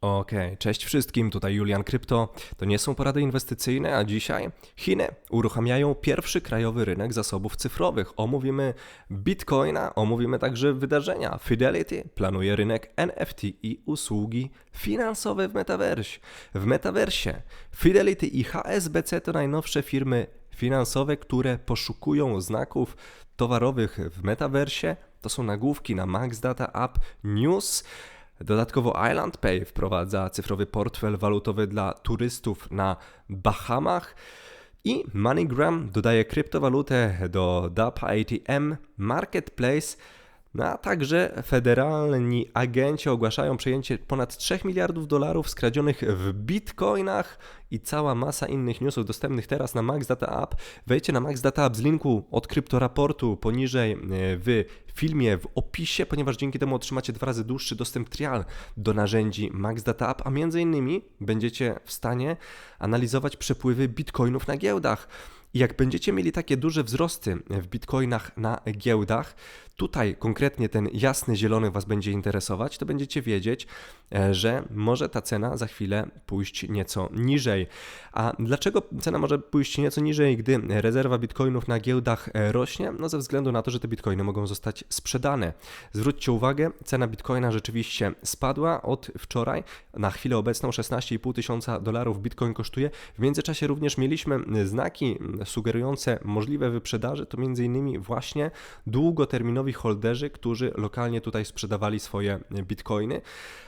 Okej, cześć wszystkim, tutaj Julian Krypto. To nie są porady inwestycyjne, a dzisiaj Chiny uruchamiają pierwszy krajowy rynek zasobów cyfrowych. Omówimy Bitcoina, omówimy także wydarzenia. Fidelity planuje rynek NFT i usługi finansowe w metaversie. W metaversie Fidelity i HSBC to najnowsze firmy finansowe, które poszukują znaków towarowych w metaversie. To są nagłówki na Max Data App News. Dodatkowo Island Pay wprowadza cyfrowy portfel walutowy dla turystów na Bahamach. I MoneyGram dodaje kryptowalutę do DAP ATM Marketplace. No a także federalni agenci ogłaszają przejęcie ponad 3 miliardów dolarów skradzionych w bitcoinach i cała masa innych newsów dostępnych teraz na Max Data App. Wejdźcie na Max Data App z linku od kryptoraportu poniżej e, w filmie, w opisie, ponieważ dzięki temu otrzymacie dwa razy dłuższy dostęp trial do narzędzi Max Data App, a między innymi będziecie w stanie analizować przepływy bitcoinów na giełdach. I jak będziecie mieli takie duże wzrosty w bitcoinach na giełdach, tutaj konkretnie ten jasny zielony Was będzie interesować, to będziecie wiedzieć, e, że może ta cena za chwilę pójść nieco niżej. A dlaczego cena może pójść nieco niżej, gdy rezerwa bitcoinów na giełdach e, rośnie? No ze względu na to, że te bitcoiny mogą zostać sprzedane. Zwróćcie uwagę, cena bitcoina rzeczywiście spadła od wczoraj. Na chwilę obecną 16,5 tysiąca dolarów bitcoin kosztuje. W międzyczasie również mieliśmy znaki sugerujące możliwe wyprzedaże, to innymi właśnie długoterminowi holderzy, którzy lokalnie tutaj sprzedawali swoje bitcoiny.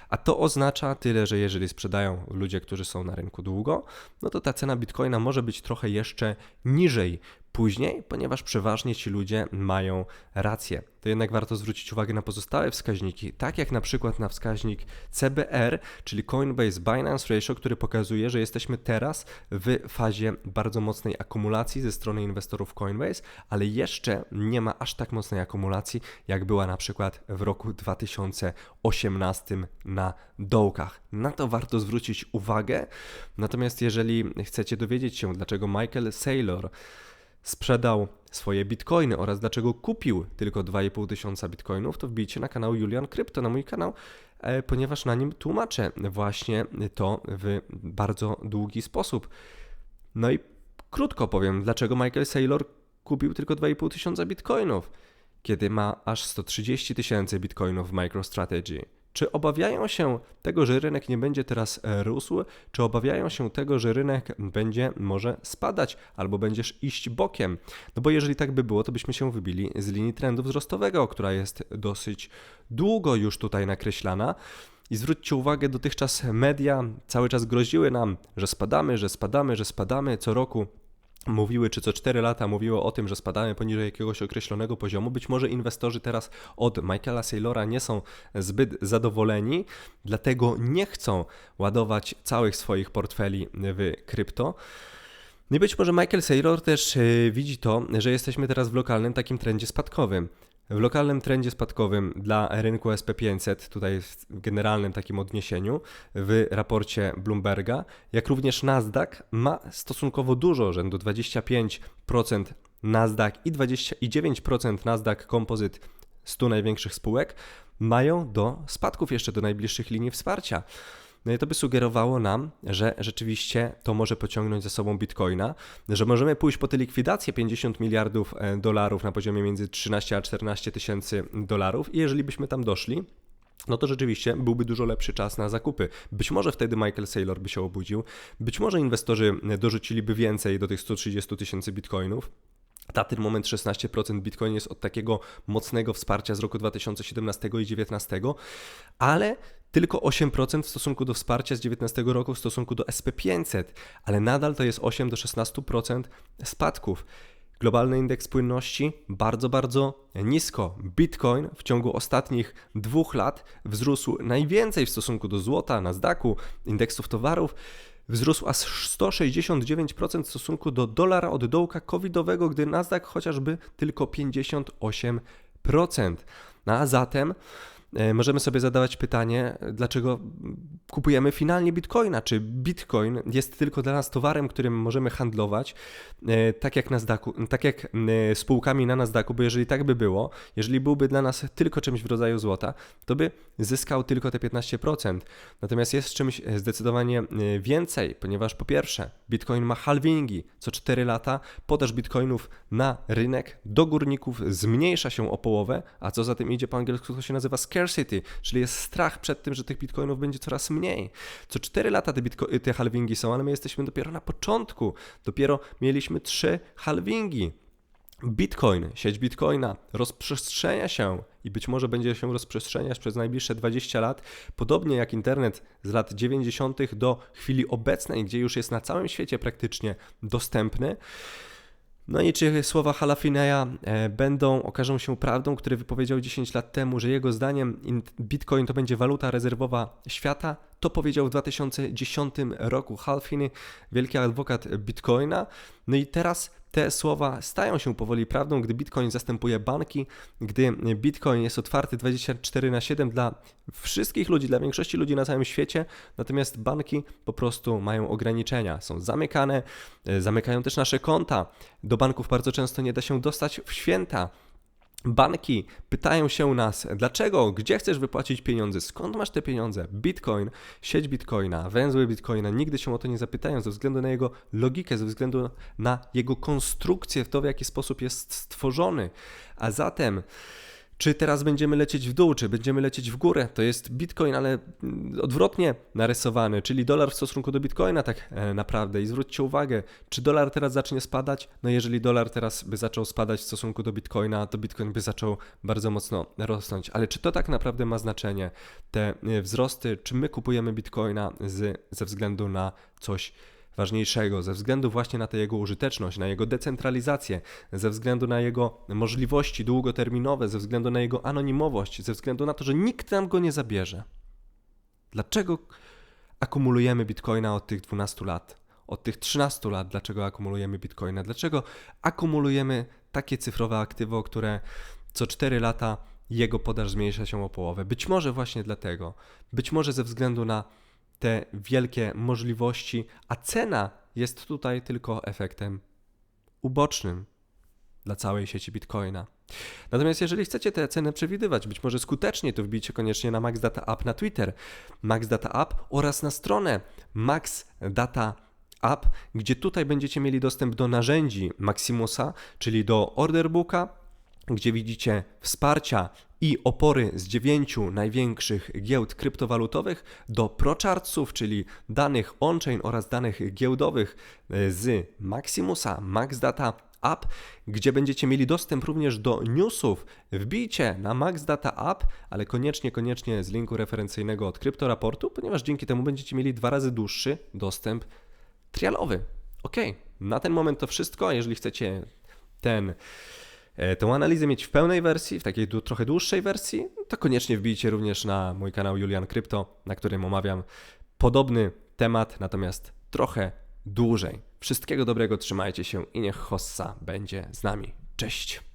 A to oznacza tyle, że jeżeli sprzedają ludzie, którzy są na rynku długo, no to ta cena bitcoina może być trochę jeszcze niżej później, ponieważ przeważnie ci ludzie mają rację. To jednak warto zwrócić uwagę na pozostałe wskaźniki, tak jak na przykład na wskaźnik CBR, czyli Coinbase Binance Ratio, który pokazuje, że jesteśmy teraz w fazie bardzo mocnej akumulacji ze strony inwestorów Coinbase, ale jeszcze nie ma aż tak mocnej akumulacji, jak była na przykład w roku 2018 na dołkach. Na to warto zwrócić uwagę. Natomiast jeżeli chcecie dowiedzieć się, dlaczego Michael Saylor sprzedał swoje bitcoiny oraz dlaczego kupił tylko 2,5 tysiąca bitcoinów, to wbijcie na kanał Julian Krypto, na mój kanał, e, ponieważ na nim tłumaczę właśnie to w bardzo długi sposób. No i krótko powiem, dlaczego Michael Saylor kupił tylko 2,5 tysiąca bitcoinów, kiedy ma aż 130 tysięcy bitcoinów w MicroStrategy. Czy obawiają się tego, że rynek nie będzie teraz e, rósł, czy obawiają się tego, że rynek będzie może spadać albo będziesz iść bokiem? No bo jeżeli tak by było, to byśmy się wybili z linii trendu wzrostowego, która jest dosyć długo już tutaj nakreślana. I zwróćcie uwagę, dotychczas media cały czas groziły nam, że spadamy, że spadamy, że spadamy co roku mówiły, czy co 4 lata mówiło o tym, że spadamy poniżej jakiegoś określonego poziomu. Być może inwestorzy teraz od Michaela Saylora nie są zbyt zadowoleni, dlatego nie chcą ładować całych swoich portfeli w krypto. No i być może Michael Saylor też e, widzi to, że jesteśmy teraz w lokalnym takim trendzie spadkowym. W lokalnym trendzie spadkowym dla rynku SP500, tutaj w generalnym takim odniesieniu, w raporcie Bloomberga, jak również Nasdaq ma stosunkowo dużo, rzędu 25% Nasdaq i 29% Nasdaq Composite 100 największych spółek mają do spadków jeszcze do najbliższych linii wsparcia. No i to by sugerowało nam, że rzeczywiście to może pociągnąć za sobą bitcoina, że możemy pójść po tę likwidację 50 miliardów e, dolarów na poziomie między 13 a 14 tysięcy dolarów i jeżeli byśmy tam doszli, no to rzeczywiście byłby dużo lepszy czas na zakupy. Być może wtedy Michael Saylor by się obudził, być może inwestorzy dorzuciliby więcej do tych 130 tysięcy bitcoinów. Na ten moment 16% Bitcoin jest od takiego mocnego wsparcia z roku 2017 i 2019, ale tylko 8% w stosunku do wsparcia z 2019 roku w stosunku do SP500, ale nadal to jest 8 do 16% spadków. Globalny indeks płynności bardzo, bardzo nisko. Bitcoin w ciągu ostatnich dwóch lat wzrósł najwięcej w stosunku do złota, Nasdaqu, indeksów towarów. Wzrósł aż 169% w stosunku do dolara od dołka covidowego, gdy Nasdaq chociażby tylko 58%. No a zatem możemy sobie zadawać pytanie, dlaczego kupujemy finalnie bitcoina? Czy bitcoin jest tylko dla nas towarem, którym możemy handlować, e, tak jak, Nasdaqu, tak jak e, spółkami na Nasdaqu? Bo jeżeli tak by było, jeżeli byłby dla nas tylko czymś w rodzaju złota, to by zyskał tylko te 15%. Natomiast jest czymś e, zdecydowanie e, więcej, ponieważ po pierwsze, Bitcoin ma halvingi. Co 4 lata podaż bitcoinów na rynek do górników zmniejsza się o połowę, a co za tym idzie po angielsku to się nazywa scarcity, czyli jest strach przed tym, że tych bitcoinów będzie coraz mniej. Co 4 lata te, bitco- te halvingi są, ale my jesteśmy dopiero na początku. Dopiero mieliśmy 3 halvingi. Bitcoin, sieć Bitcoina rozprzestrzenia się i być może będzie się rozprzestrzeniać przez najbliższe 20 lat, podobnie jak internet z lat 90. do chwili obecnej, gdzie już jest na całym świecie praktycznie dostępny. No i czy słowa Halafineya e, będą, okażą się prawdą, który wypowiedział 10 lat temu, że jego zdaniem Bitcoin to będzie waluta rezerwowa świata? To powiedział w 2010 roku Halfiny, wielki adwokat Bitcoina. No i teraz te słowa stają się powoli prawdą, gdy Bitcoin zastępuje banki, gdy Bitcoin jest otwarty 24 na 7 dla wszystkich ludzi, dla większości ludzi na całym świecie, natomiast banki po prostu mają ograniczenia, są zamykane, zamykają też nasze konta. Do banków bardzo często nie da się dostać w święta. Banki pytają się nas, dlaczego, gdzie chcesz wypłacić pieniądze, skąd masz te pieniądze? Bitcoin, sieć Bitcoina, węzły Bitcoina, nigdy się o to nie zapytają ze względu na jego logikę, ze względu na jego konstrukcję, w to w jaki sposób jest stworzony. A zatem czy teraz będziemy lecieć w dół, czy będziemy lecieć w górę. To jest Bitcoin, ale mm, odwrotnie narysowany, czyli dolar w stosunku do Bitcoina tak e, naprawdę. I zwróćcie uwagę, czy dolar teraz zacznie spadać? No jeżeli dolar teraz by zaczął spadać w stosunku do Bitcoina, to Bitcoin by zaczął bardzo mocno rosnąć. Ale czy to tak naprawdę ma znaczenie? Te e, wzrosty, czy my kupujemy Bitcoina z, ze względu na coś ważniejszego, ze względu właśnie na tę jego użyteczność, na jego decentralizację, ze względu na jego możliwości długoterminowe, ze względu na jego anonimowość, ze względu na to, że nikt nam go nie zabierze. Dlaczego akumulujemy bitcoina od tych 12 lat? Od tych 13 lat, dlaczego akumulujemy bitcoina? Dlaczego akumulujemy takie cyfrowe aktywo, które co 4 lata jego podaż zmniejsza się o połowę? Być może właśnie dlatego, być może ze względu na te wielkie możliwości, a cena jest tutaj tylko efektem ubocznym dla całej sieci Bitcoina. Natomiast jeżeli chcecie te ceny przewidywać, być może skutecznie, to wbijcie koniecznie na Max Data App na Twitter, Max Data App oraz na stronę Max Data App, gdzie tutaj będziecie mieli dostęp do narzędzi Maximusa, czyli do orderbooka, gdzie widzicie wsparcia i opory z dziewięciu największych giełd kryptowalutowych do prochartsów, czyli danych on-chain oraz danych giełdowych e, z Maximusa, MaxData App, gdzie będziecie mieli dostęp również do newsów. Wbijcie na MaxData App, ale koniecznie, koniecznie z linku referencyjnego od CryptoRaportu, ponieważ dzięki temu będziecie mieli dwa razy dłuższy dostęp trialowy. Ok, na ten moment to wszystko. Jeżeli chcecie ten tę analizę mieć w pełnej wersji, w takiej trochę dłuższej wersji, to koniecznie wbijcie również na mój kanał Julian Krypto, na którym omawiam podobny temat, natomiast trochę dłużej. Wszystkiego dobrego, trzymajcie się i niech Hossa będzie z nami. Cześć!